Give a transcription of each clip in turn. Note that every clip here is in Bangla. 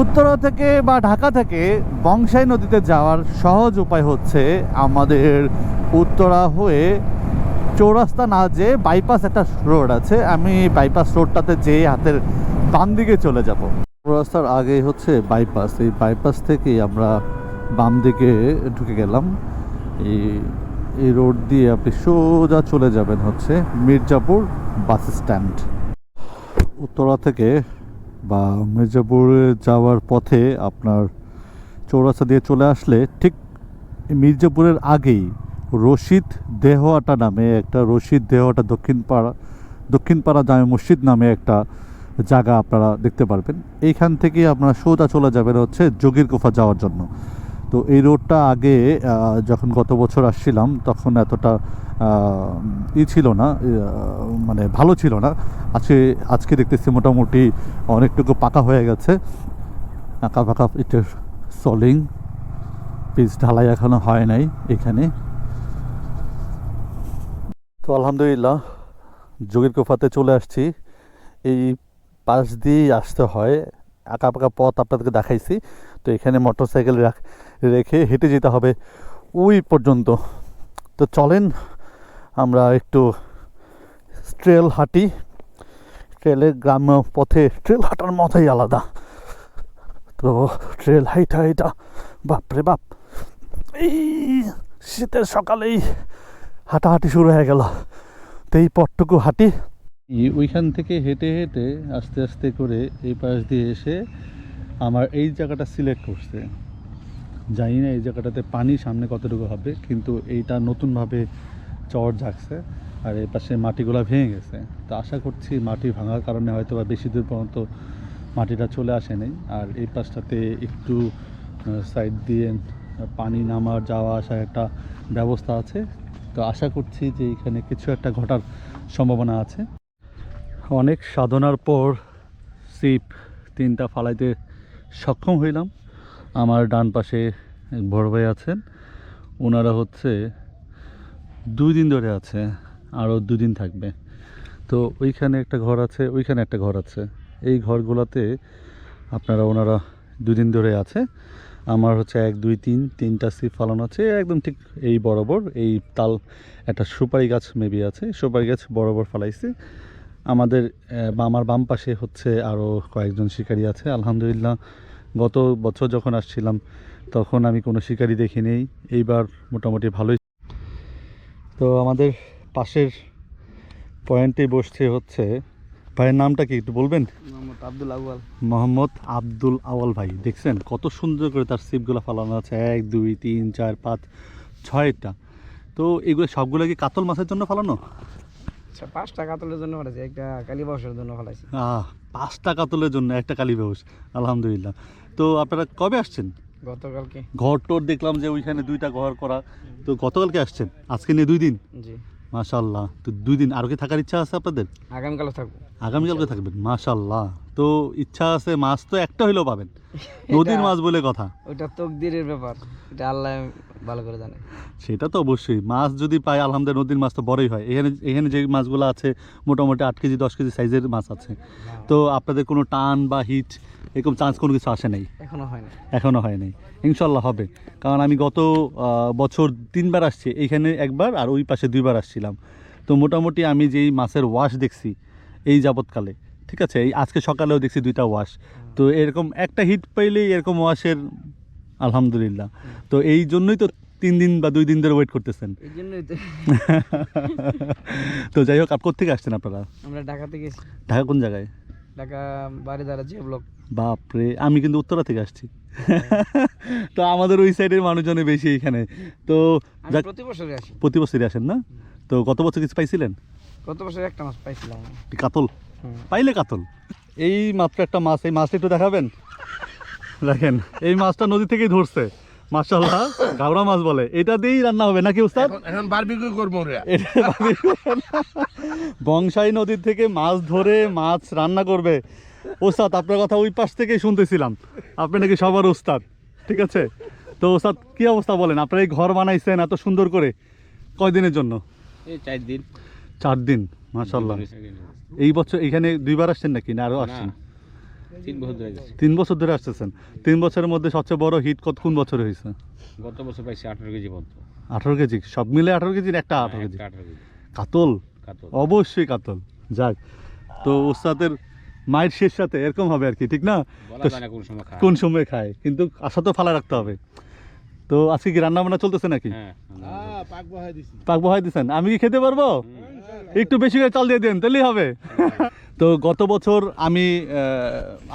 উত্তরা থেকে বা ঢাকা থেকে বংশাই নদীতে যাওয়ার সহজ উপায় হচ্ছে আমাদের উত্তরা হয়ে চৌরাস্তা না যেয়ে বাইপাস একটা রোড আছে। আমি বাইপাস রোডটাতে যেয়ে হাতের বাম দিকে চলে যাব। চৌরাস্তার আগে হচ্ছে বাইপাস এই বাইপাস থেকেই আমরা বাম দিকে ঢুকে গেলাম। এই এই রোড দিয়ে আপনি সোজা চলে যাবেন হচ্ছে মির্জাপুর বাস স্ট্যান্ড উত্তরা থেকে বা মির্জাপুরে যাওয়ার পথে আপনার চৌরাস্তা দিয়ে চলে আসলে ঠিক মির্জাপুরের আগেই রশিদ দেহয়াটা নামে একটা রশিদ দেহয়াটা দক্ষিণ পাড়া দক্ষিণ পাড়া জামে মসজিদ নামে একটা জায়গা আপনারা দেখতে পারবেন। এইখান থেকে আপনারা সোজা চলে যাবেন হচ্ছে যোগীর গুফা যাওয়ার জন্য। তো এই রোডটা আগে যখন গত বছর আসছিলাম, তখন এতটা ই ছিল না মানে ভালো ছিল না। আজকে আজকে দেখতেছি মোটামুটি অনেকটুকু পাকা হয়ে গেছে। আঁকা পাকা ইটের সলিং পিচ ঢালাই এখনও হয় নাই এখানে। তো আলহামদুলিল্লাহ যোগের কোফাতে চলে আসছি। এই পাশ দিয়েই আসতে হয়। আঁকা পাকা পথ আপনাদেরকে দেখাইছি। তো এখানে মোটর সাইকেল রেখে হেঁটে যেতে হবে। ওই পর্যন্ত। তো চলেন আমরা একটু ট্রেল হাঁটি। ট্রেলের গ্রাম্য পথে, ট্রেল হাঁটার মজাই আলাদা। তো ট্রেল হাইটা হাইটা বাপরে বাপ। এই শীতের সকালেই হাঁটাহাঁটি শুরু হয়ে গেল। তো এই পথটুকু হাঁটি। ওইখান থেকে হেঁটে হেঁটে আস্তে আস্তে করে এই পাশ দিয়ে এসে আমার এই জায়গাটা সিলেক্ট করছে। জানি না এই জায়গাটাতে পানি সামনে কতটুকু হবে, কিন্তু এইটা নতুনভাবে চর জাগছে আর এই পাশে মাটিগুলো ভেঙে গেছে। তো আশা করছি মাটি ভাঙার কারণে হয়তো বা বেশি দূর পর্যন্ত মাটিটা চলে আসে নাই। আর এই পাশটাতে একটু সাইড দিয়ে পানি নামার যাওয়া আসার একটা ব্যবস্থা আছে। তো আশা করছি যে এখানে কিছু একটা ঘটার সম্ভাবনা আছে। অনেক সাধনার পর সিপ তিনটা ফালাইতে সক্ষম হইলাম। আমার ডান পাশে বড় ভাই আছেন। ওনারা হচ্ছে দুই দিন ধরে আছে, আরও দুদিন থাকবে। তো ওইখানে একটা ঘর আছে, ওইখানে একটা ঘর আছে। এই ঘরগুলোতে আপনারা, ওনারা দুদিন ধরে আছে। আমার হচ্ছে এক, দুই, তিন, তিনটা সিপ ফালানো আছে। একদম ঠিক এই বরাবর, এই তাল, একটা সুপারি গাছ মেবি আছে। সুপারি গাছ বরাবর ফালাইছি। আমাদের আমার বাম পাশে হচ্ছে আরও কয়েকজন শিকারী আছে। আলহামদুলিল্লাহ, গত বছর যখন আসছিলাম, তখন আমি কোনো শিকারী দেখিনি। এইবার মোটামুটি ভালোই তো আমাদের পাশের পয়েন্টে বসছে হচ্ছে ভাইয়ের নামটা কি একটু বলবেন? মোহাম্মদ আব্দুল আউয়াল। মোহাম্মদ আব্দুল আওয়াল ভাই দেখছেন? কত সুন্দর করে তার সিপগুলো ফালানো আছে। এক দুই তিন চার পাঁচ ছয়টা। তো এগুলো সবগুলো কি কাতল মাছের জন্য ফালানো? আচ্ছা পাঁচটা কাতলের জন্য ফেলাইছি একটা কালী বাউসের জন্য ফেলাইছি। আহ পাঁচটা কাতলের জন্য একটা কালী বেহুস আলহামদুলিল্লাহ। তো আপনারা কবে আসছেন? গতকালকে। ঘর টোর দেখলাম যে ওইখানে দুইটা ঘর করা। তো গতকালকে আসছেন? আজকে নিয়ে দুই দিন? জি। মাশাল্লাহ তো দুই দিন আরও কি থাকার ইচ্ছা আছে আপনাদের? আগামীকালও থাকব। আগামীকালকে থাকবেন? মাশাল্লাহ তো ইচ্ছা আছে মাছ তো একটা হইলেও পাবেন। নদীর মাছ বলে কথা। ওইটা তকদিরের ব্যাপার এটা আল্লাহ ভালো করে জানে। সেটা তো অবশ্যই। মাছ যদি পাই আলহামদুলিল্লাহ নদীর মাছ তো বড়ই হয়। এখানে এখানে যে মাছগুলো আছে মোটামুটি আট কেজি দশ কেজি সাইজের মাছ আছে। তো আপনাদের কোনো টান বা হিট এরকম চান্স কোনো কিছু আসে নাই? এখনও হয় না এখনও হয় নাই। ইনশাল্লাহ হবে। কারণ আমি গত বছর তিনবার আসছি। এইখানে একবার আর ওই পাশে দুইবার আসছিলাম। তো মোটামুটি আমি যেই মাছের ওয়াশ দেখছি এই যাবৎকালে ঠিক আছে এই আজকে সকালেও দেখছি দুইটা ওয়াশ। তো এরকম একটা হিট পাইলেই এরকম ওয়াশের আলহামদুলিল্লাহ। তো এই জন্যই তো তিন দিন বা দুই দিন ধরে ওয়েট করতেছেন। তো। যাই হোক আপ থেকে আসছেন আপনারা? আমরা ঢাকা থেকে ঢাকা কোন জায়গায়? ঢাকা বাড়ি দ্বারা যে ব্লক। বাপরে আমি কিন্তু উত্তরা থেকে আসছি। তো আমাদের ওই সাইডের মানুষজনে বেশি এখানে। তো প্রতি বছরই আসি। প্রতি বছরই আসেন না? তো গত বছর কিছু পাইছিলেন? গত বছর একটা মাছ পাইছিলাম। কাতল। পাইলে কাতল। এই মাত্র একটা মাছ এই মাছটা একটু দেখাবেন? দেখেন এই মাছটা নদী থেকেই ধরছে। মাশাল্লাহ গাবড়া মাছ বলে। এটা দিয়েই রান্না হবে নাকি উস্তাদ? এখন- বারবিকিউ করব রে বংশাই নদীর থেকে মাছ ধরে মাছ রান্না করবে। ওস্তাদ আপনার কথা ওই পাশ থেকেই শুনতেছিলাম। আপনি নাকি সবার ওস্তাদ ঠিক আছে? তো ওস্তাদ কি অবস্থা বলেন? আপনারা এই ঘর বানাইছেন এত সুন্দর করে কয়দিনের জন্য? এই চার দিন। চার দিন মাশাল্লাহ এই বছর এখানে দুইবার আসছেন নাকি না আরও আসছেন? তিন বছর ধরে গেছে তিন বছর ধরে আসতেছেন। তিন বছরের মধ্যে সবচেয়ে বড় হিট কত কোন বছর হয়েছে? গত বছর পাইছি আঠারো কেজি আঠারো কেজি সব মিলে আঠারো কেজি একটা আঠারো কেজি। একটা আঠারো কেজি। কাতল? কাতল। অবশ্যই কাতল। যাক তো উস্তাদের মায়ের শেষ সাথে এরকম হবে আর কি ঠিক না? তো কোন সময় খায়। কোন সময় খায় কিন্তু আশা তো ফালা রাখতে হবে। তো আজকে কি রান্না বান্না চলতেছে নাকি? হ্যাঁ পাক বহাই দিচ্ছেন আমি কি খেতে পারব? একটু বেশি করে চাল দিয়ে দেন তাহলেই হবে। তো গত বছর আমি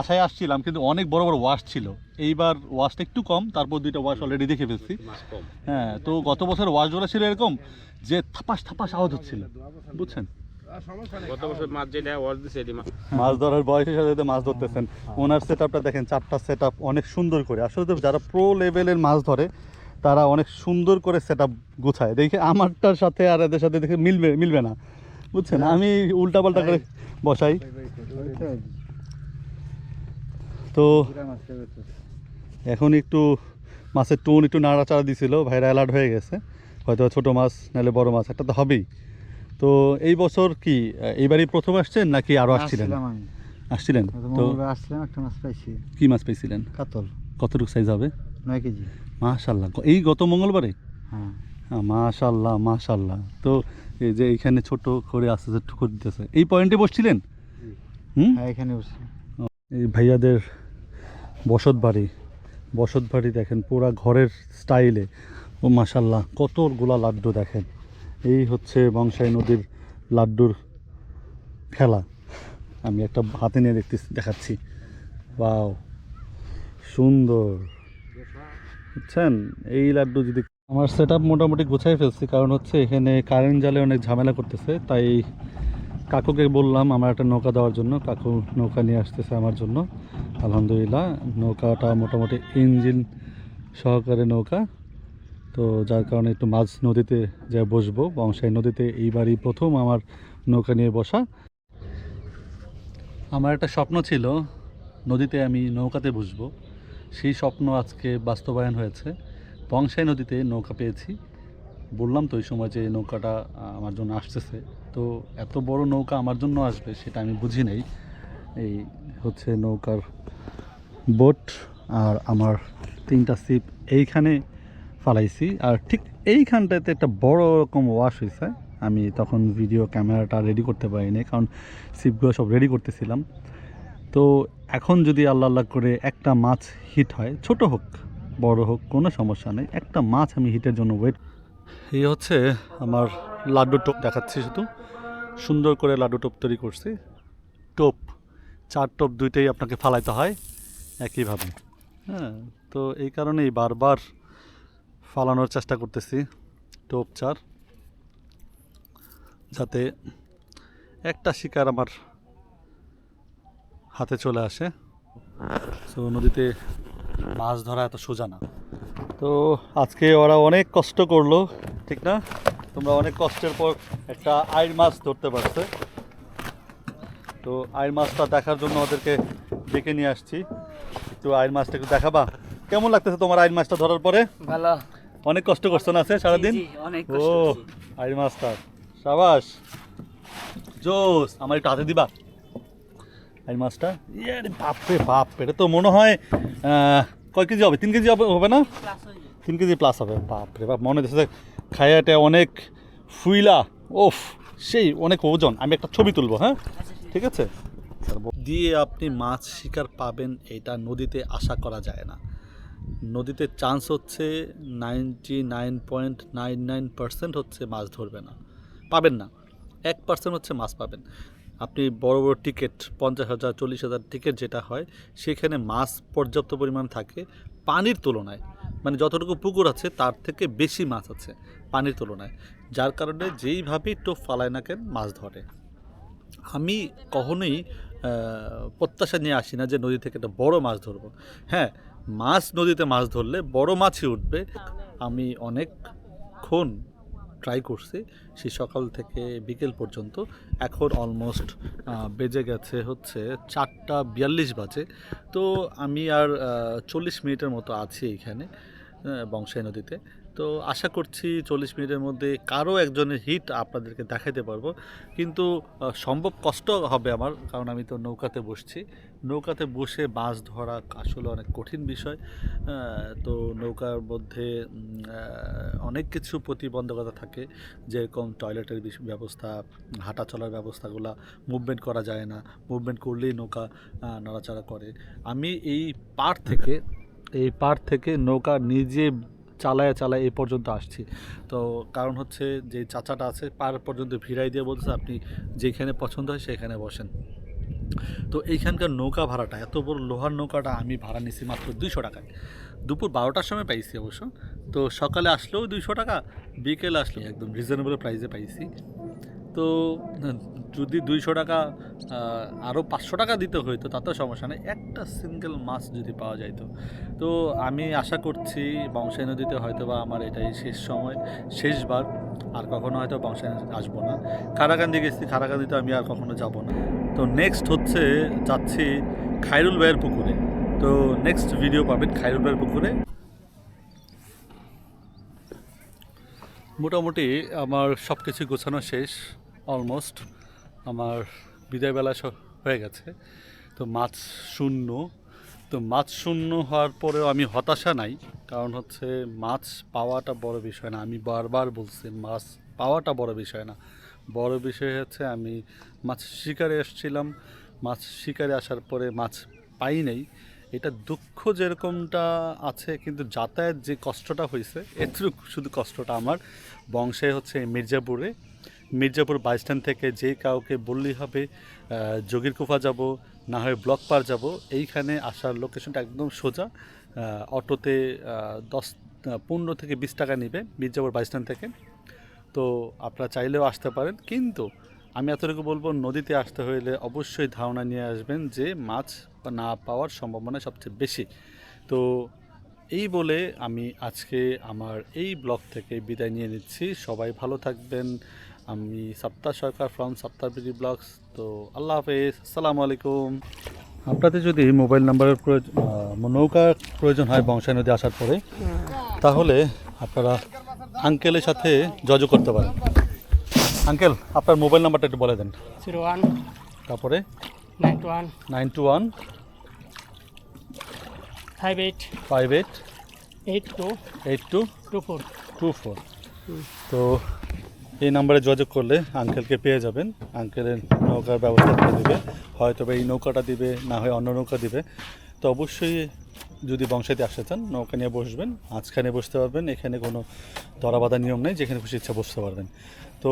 আশায় আসছিলাম কিন্তু অনেক বড় বড় ওয়াশ ছিল। এইবার ওয়াশটা একটু কম তারপর দুইটা ওয়াশ অলরেডি দেখে ফেলছি। হ্যাঁ তো গত বছর ওয়াশগুলো ছিল এরকম যে থাপাস থাপাস আওয়াজ হচ্ছিল। বুঝছেন? মাছ ধরার বয়সের সাথে সাথে মাছ ধরতেছেন। ওনার সেট আপটা দেখেন চারটা সেট অনেক সুন্দর করে। আসলে যারা প্রো লেভেলের মাছ ধরে তারা অনেক সুন্দর করে সেট আপ গোছায়। দেখে আমারটার সাথে আর এদের সাথে দেখে মিলবে মিলবে না। বুঝছেন? আমি উল্টা পাল্টা করে বসাই। তো এখন একটু মাছের টোন একটু নাড়াচাড়া দিছিল ভাইরা অ্যালার্ট হয়ে গেছে। হয়তো ছোট মাছ নাহলে বড় মাছ একটা তো হবেই। তো এই বছর কি এইবারই প্রথম আসছেন নাকি আরও আসছিলেন? আসছিলেন? তো আসছিলাম একটা মাছ পাইছি। কি মাছ পেয়েছিলেন কাতল। কতটুকু সাইজ হবে? নয় কেজি। মাশাল্লাহ এই গত মঙ্গলবারে? হ্যাঁ। হ্যাঁ, মাশাল্লাহ মাশাল্লাহ তো এই যে এইখানে ছোট করে আস্তে আস্তে ঠুকর দিতেছে। এই পয়েন্টে বসছিলেন? হুম? হ্যাঁ এখানে বসছি। এই ভাইয়াদের বসত বাড়ি। বসত বাড়ি দেখেন পুরা ঘরের স্টাইলে। ও মাশাল্লাহ কতগুলা লাড্ডু দেখেন। এই হচ্ছে বংশাই নদীর লাড্ডুর খেলা। আমি একটা হাতে নিয়ে দেখতে দেখাচ্ছি। বাও সুন্দর। বুঝছেন? এই লাড্ডু যদি আমার সেট আপ মোটামুটি গুছাই ফেলছি, কারণ হচ্ছে এখানে কারেন্ট জালে অনেক ঝামেলা করতেছে, তাই কাকুকে বললাম আমার একটা নৌকা দেওয়ার জন্য, কাকু নৌকা নিয়ে আসতেছে আমার জন্য। আলহামদুলিল্লাহ, নৌকাটা মোটামুটি ইঞ্জিন সহকারে নৌকা, তো যার কারণে একটু মাঝ নদীতে যা বসবো, বংশাই নদীতে এইবারই প্রথম আমার নৌকা নিয়ে বসা। আমার একটা স্বপ্ন ছিল, নদীতে আমি নৌকাতে বসবো, সেই স্বপ্ন আজকে বাস্তবায়ন হয়েছে। বংশাই নদীতে নৌকা পেয়েছি। বললাম তো ওই সময় যে নৌকাটা আমার জন্য আসতেছে। তো এত বড় নৌকা আমার জন্য আসবে সেটা আমি বুঝি নাই। এই হচ্ছে নৌকার বোট আর আমার তিনটা সিপ এইখানে ফালাইছি। আর ঠিক এইখানটাতে একটা বড় রকম ওয়াশ হয়েছে আমি তখন ভিডিও ক্যামেরাটা রেডি করতে পারিনি, কারণ সিপগুলো সব রেডি করতেছিলাম। তো এখন যদি আল্লাহ আল্লাহ করে একটা মাছ হিট হয়, ছোট হোক বড় হোক, কোনো সমস্যা নেই। একটা মাছ আমি হিটের জন্য ওয়েট এই হচ্ছে আমার লাড্ডু টোপ দেখাচ্ছি শুধু। সুন্দর করে লাড্ডু টোপ তৈরি করছি। টোপ, চার টোপ দুইটাই আপনাকে ফালাইতে হয় একইভাবে। হ্যাঁ তো এই কারণেই বারবার ফালানোর চেষ্টা করতেছি টোপ, চার। যাতে একটা শিকার আমার হাতে চলে আসে। তো নদীতে মাছ ধরা এত সোজা না। তো আজকে ওরা অনেক কষ্ট করল ঠিক না? তোমরা অনেক কষ্টের পর একটা আইর মাছ ধরতে পারছে। তো আইর মাছটা দেখার জন্য ওদেরকে ডেকে নিয়ে আসছি। একটু আইর মাছটা একটু দেখাবা। কেমন লাগতেছে তোমার আইর মাছটা ধরার পরে? ভালো। অনেক কষ্ট করছ না আছে সারাদিন? জি, জি, অনেক ও। আইর মাছটা। সাবাস। জোস আমার একটু হাতে দিবা। মাছটা ইয়ে রে বাপ রে বাপ এটা তো মনে হয় কয় কেজি হবে? তিন কেজি হবে হবে না? তিন কেজি প্লাস হবে বাপ রে বাপ মনে হচ্ছে খাইয়াটা অনেক ফুইলা। ওফ সেই অনেক ওজন। আমি একটা ছবি তুলবো হ্যাঁ? ঠিক আছে? দিয়ে আপনি মাছ শিকার পাবেন এটা নদীতে আশা করা যায় না। নদীতে চান্স হচ্ছে ninety nine point nine nine percent হচ্ছে মাছ ধরবে না। পাবেন না। এক পার্সেন্ট হচ্ছে মাছ পাবেন। আপনি বড় বড় টিকিট পঞ্চাশ হাজার, চল্লিশ হাজার টিকিট যেটা হয়, সেখানে মাছ পর্যাপ্ত পরিমাণ থাকে পানির তুলনায়। মানে যতটুকু পুকুর আছে, তার থেকে বেশি মাছ আছে পানির তুলনায়। যার কারণে যেইভাবেই টোপ ফালায় না কেন, মাছ ধরে। আমি কখনোই প্রত্যাশা নিয়ে আসি না যে নদী থেকে একটা বড় মাছ ধরবো। হ্যাঁ মাছ নদীতে মাছ ধরলে বড় মাছই উঠবে। আমি অনেকক্ষণ ট্রাই করছি সে সকাল থেকে বিকেল পর্যন্ত। এখন অলমোস্ট বেজে গেছে হচ্ছে চারটা বিয়াল্লিশ বাজে। তো আমি আর চল্লিশ মিনিটের মতো আছি এইখানে আহ, বংশাই নদীতে। তো আশা করছি চল্লিশ মিনিটের মধ্যে কারও একজনের হিট আপনাদেরকে দেখাতে পারব। কিন্তু সম্ভব কষ্ট হবে আমার, কারণ আমি তো নৌকাতে বসছি। নৌকাতে বসে মাছ ধরা আসলে অনেক কঠিন বিষয়। তো নৌকার মধ্যে অনেক কিছু প্রতিবন্ধকতা থাকে। যেরকম টয়লেটের ব্যবস্থা, হাঁটা চলার ব্যবস্থাগুলো মুভমেন্ট করা যায় না। মুভমেন্ট করলেই নৌকা নড়াচড়া করে। আমি এই পার থেকে, এই পার থেকে নৌকা নিজে চালায় চালায় এই পর্যন্ত আসছি। তো কারণ হচ্ছে যে চাচাটা আছে, পার পর্যন্ত ভিড়াই দিয়ে বলছে আপনি যেখানে পছন্দ হয় সেখানে বসেন। তো এইখানকার নৌকা ভাড়াটা, এত বড় লোহার নৌকাটা আমি ভাড়া নিছি মাত্র দুইশো টাকায়। দুপুর বারোটার সময় পাইছি অবশ্য। তো সকালে আসলেও দুইশো টাকা, বিকেলে আসলেও একদম রিজনেবল প্রাইসে পাইছি। তো যদি দুইশো টাকা আরও পাঁচশো টাকা দিতে হইতো তাতেও সমস্যা নেই। একটা সিঙ্গেল মাছ যদি পাওয়া যাইতো। তো আমি আশা করছি বংশাই নদীতে হয়তো বা আমার এটাই শেষ সময়, শেষবার। আর কখনো হয়তো বংশাই নদীতে আসব না। খারাকান্দি গেছি খারাকান্দিতে আমি আর কখনো যাব না। তো নেক্সট হচ্ছে, যাচ্ছি খাইরুল ভাইয়ের পুকুরে। তো নেক্সট ভিডিও পাবেন খাইরুল ভাইয়ের পুকুরে। মোটামুটি আমার সব কিছু গোছানো শেষ। অলমোস্ট আমার বিদায়বেলা হয়ে গেছে। তো মাছ শূন্য। তো মাছ শূন্য হওয়ার পরেও আমি হতাশা নাই, কারণ হচ্ছে মাছ পাওয়াটা বড় বিষয় না। আমি বারবার বলছি, মাছ পাওয়াটা বড় বিষয় না। বড় বিষয় হচ্ছে আমি মাছ শিকারে এসেছিলাম। মাছ শিকারে আসার পরে মাছ পাই নাই। এটা দুঃখ যেরকমটা আছে, কিন্তু যাতায়াত যে কষ্টটা হয়েছে এটুকু শুধু কষ্টটা আমার। বংশে হচ্ছে মির্জাপুরে মির্জাপুর বাস স্ট্যান্ড থেকে যে কাউকে বললেই হবে যোগীর কুফা যাব, না হয় ব্লক পার যাব, এইখানে আসার লোকেশনটা একদম সোজা। অটোতে দশ পনেরো থেকে বিশ টাকা নেবে মির্জাপুর বাস স্ট্যান্ড থেকে। তো আপনারা চাইলেও আসতে পারেন, কিন্তু আমি এতটুকু বলব, নদীতে আসতে হইলে অবশ্যই ধারণা নিয়ে আসবেন যে মাছ না পাওয়ার সম্ভাবনা সবচেয়ে বেশি। তো এই বলে আমি আজকে আমার এই ব্লগ থেকে বিদায় নিয়ে নিচ্ছি। সবাই ভালো থাকবেন। আমি সপ্তাহ সরকার ফ্রম সপ্তাহবিধি ব্লগস। তো আল্লাহ হাফেজ। আসসালামু আলাইকুম। আপনাদের যদি মোবাইল নাম্বারের প্রয়োজন নৌকার প্রয়োজন হয় বংশাই নদী আসার পরে তাহলে আপনারা আঙ্কেলের সাথে যোগাযোগ করতে পারেন। আঙ্কেল আপনার মোবাইল নাম্বারটা একটু বলে দেন। Zero one. তারপরে? Nine two one. Nine two one. Five eight five eight eight two eight two two four two four তো এই নাম্বারে যোগাযোগ করলে আঙ্কেলকে পেয়ে যাবেন। আঙ্কেলের নৌকার ব্যবস্থা করে দেবে। হয়তো বা এই নৌকাটা দিবে না হয় অন্য নৌকা দিবে। তো অবশ্যই যদি বংশাইতে আসতে চান নৌকা নিয়ে বসবেন মাঝখানে বসতে পারবেন। এখানে কোনো ধরা বাঁধা নিয়ম নেই যেখানে খুশি ইচ্ছা বসতে পারবেন। তো